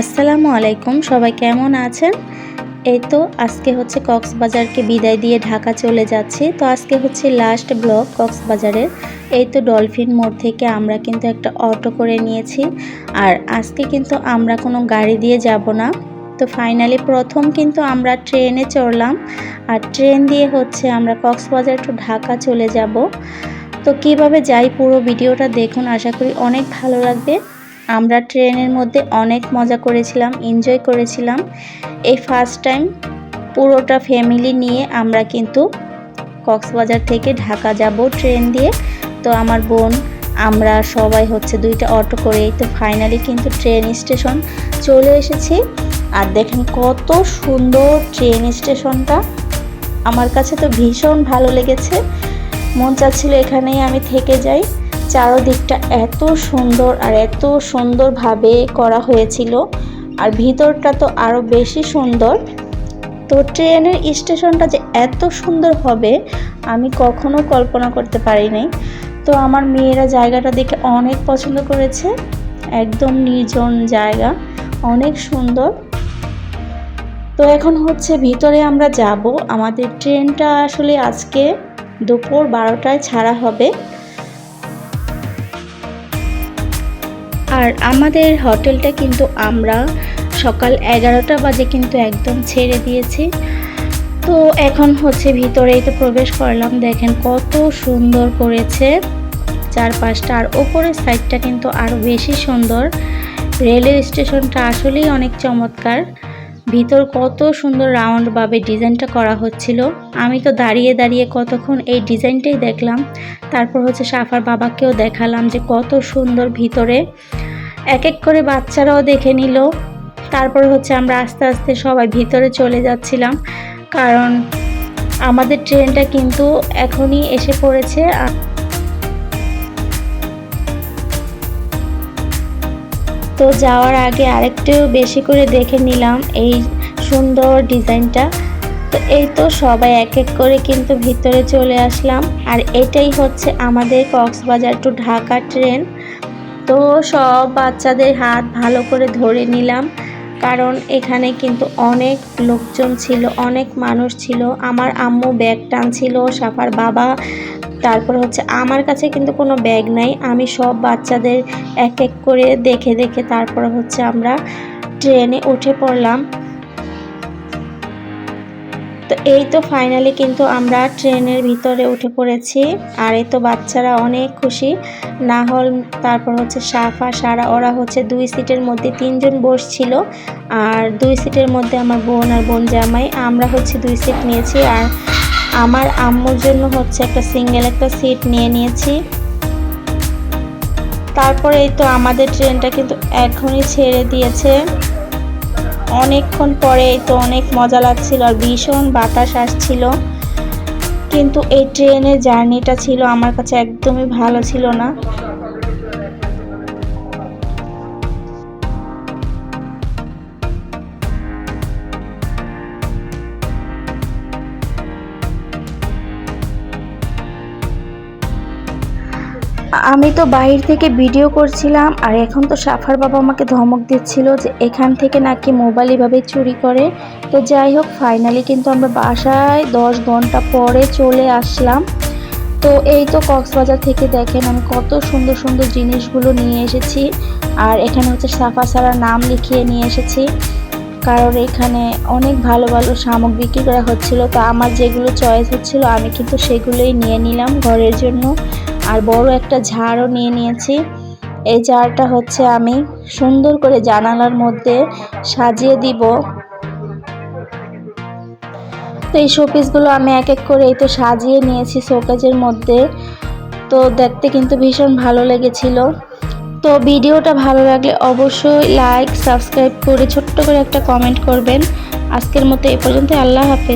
আসসালামু আলাইকুম, সবাই কেমন আছেন? এই তো আজকে হচ্ছে কক্সবাজারকে বিদায় দিয়ে ঢাকা চলে যাচ্ছি। তো আজকে হচ্ছে লাস্ট ব্লক কক্সবাজারের। এই তো ডলফিন মোড় থেকে আমরা কিন্তু একটা অটো করে নিয়েছি। আর আজকে কিন্তু আমরা কোনো গাড়ি দিয়ে যাব না। তো ফাইনালি প্রথম কিন্তু আমরা ট্রেনে চড়লাম। আর ট্রেন দিয়ে হচ্ছে আমরা কক্সবাজার টু ঢাকা চলে যাব। তো কীভাবে যাই পুরো ভিডিওটা দেখুন। আশা করি অনেক ভালো লাগবে। আমরা ট্রেনের মধ্যে অনেক মজা করেছিলাম এনজয় করেছিলাম। এই ফার্স্ট টাইম পুরোটা ফ্যামিলি নিয়ে আমরা কিন্তু কক্সবাজার থেকে ঢাকা যাব ট্রেন দিয়ে। তো আমার বোন, আমরা সবাই হচ্ছে দুইটা অটো করে তো ফাইনালি কিন্তু ট্রেন স্টেশন চলে এসেছি। আর দেখেন কত সুন্দর ট্রেন স্টেশনটা। আমার কাছে তো ভীষণ ভালো লেগেছে। মন চাচ্ছিল এখানেই আমি থেকে যাই। চারোদিকটা এত সুন্দর আর এত সুন্দরভাবে করা হয়েছিল। আর ভিতরটা তো আরও বেশি সুন্দর। তো ট্রেনের স্টেশনটা যে এত সুন্দর হবে, আমি কখনো কল্পনা করতে পারিনি। তো আমার মেয়েরা জায়গাটা দেখে অনেক পছন্দ করেছে। একদম নির্জন জায়গা, অনেক সুন্দর। তো এখন হচ্ছে ভিতরে আমরা যাব। আমাদের ট্রেনটা আসলে আজকে দুপুর বারোটায় ছাড়া হবে। আর আমাদের হোটেলটা কিন্তু আমরা সকাল এগারোটা বাজে কিন্তু একদম ছেড়ে দিয়েছি। তো এখন হচ্ছে ভিতরেই তো প্রবেশ করলাম। দেখেন কত সুন্দর করেছে চারপাশটা। আর ওপরের সাইডটা কিন্তু আরও বেশি সুন্দর। রেলওয়ে স্টেশনটা আসলেই অনেক চমৎকার। ভিতর কত সুন্দর রাউন্ডভাবে ডিজাইনটা করা হচ্ছিল। আমি তো দাঁড়িয়ে দাঁড়িয়ে কতক্ষণ এই ডিজাইনটাই দেখলাম। তারপর হচ্ছে সাফার বাবাকেও দেখালাম যে কত সুন্দর ভিতরে। এক এক করে বাচ্চারাও দেখে নিল। তারপর হচ্ছে আমরা আস্তে আস্তে সবাই ভিতরে চলে যাচ্ছিলাম। কারণ আমাদের ট্রেনটা কিন্তু এখনই এসে পড়েছে। তো যাওয়ার আগে আরেকটু বেশি করে দেখে নিলাম এই সুন্দর ডিজাইনটা। তো এই তো সবাই এক এক করে কিন্তু ভিতরে চলে আসলাম। আর এটাই হচ্ছে আমাদের কক্সবাজার টু ঢাকা ট্রেন। তো সব বাচ্চাদের হাত ভালো করে ধরে নিলাম। কারণ এখানে কিন্তু অনেক লোকজন ছিল, অনেক মানুষ ছিল। আমার আম্মু ব্যাগ টানছিল, সাফার বাবা তারপর হচ্ছে আমার কাছে কিন্তু কোনো ব্যাগ নাই। আমি সব বাচ্চাদের এক এক করে দেখে দেখে তারপর হচ্ছে আমরা ট্রেনে উঠে পড়লাম। তো এই তো ফাইনালি কিন্তু আমরা ট্রেনের ভিতরে উঠে পড়েছি। আর এই তো বাচ্চারা অনেক খুশি। না হল তারপর হচ্ছে সাফা, সারা, ওরা হচ্ছে দুই সিটের মধ্যে তিনজন বসছিল। আর দুই সিটের মধ্যে আমার বোন আর বোন জামাই, আমরা হচ্ছে দুই সিট নিয়েছি। আর আমার আম্মুর জন্য হচ্ছে একটা সিঙ্গেল একটা সিট নিয়ে নিয়েছি। তারপরে এই তো আমাদের ট্রেনটা কিন্তু এখনই ছেড়ে দিয়েছে। অনেকক্ষণ পরে এই তো অনেক মজা লাগছিল আর ভীষণ বাতাস আসছিল। কিন্তু এই ট্রেনের জার্নিটা ছিল আমার কাছে একদমই ভালো ছিল না। আমি তো বাইরে থেকে ভিডিও করছিলাম, আর এখন তো সাফার বাবা আমাকে ধমক দিচ্ছিল যে এখান থেকে নাকি মোবাইল এভাবে চুরি করে। তো যাই হোক ফাইনালি কিন্তু আমরা বাসায় দশ ঘণ্টা পরে চলে আসলাম। তো এই তো কক্সবাজার থেকে দেখেন আমি কত সুন্দর সুন্দর জিনিসগুলো নিয়ে এসেছি, আর এখানে হচ্ছে সাফা সারা নাম লিখিয়ে নিয়ে এসেছি। কারণ এখানে অনেক ভালো ভালো সামগ্রী বিক্রি করা হচ্ছিল, তো আমার যেগুলো চয়েস হচ্ছিল আমি কিন্তু সেগুলোই নিয়ে নিলাম ঘরের জন্য। আর বড় একটা ঝাড়ও নিয়ে নিয়েছি। এই ঝাড়টা হচ্ছে আমি সুন্দর করে জানালার মধ্যে সাজিয়ে দিব। তো এই শোপিসগুলো আমি এক এক করে এই তো সাজিয়ে নিয়েছি শোকেজের মধ্যে। তো দেখতে কিন্তু ভীষণ ভালো লেগেছিল। তো ভিডিওটা ভালো লাগলে অবশ্যই লাইক, সাবস্ক্রাইব করে ছোট্ট করে একটা কমেন্ট করবেন। আজকের মতো এই পর্যন্ত আল্লাহ হাফেজ।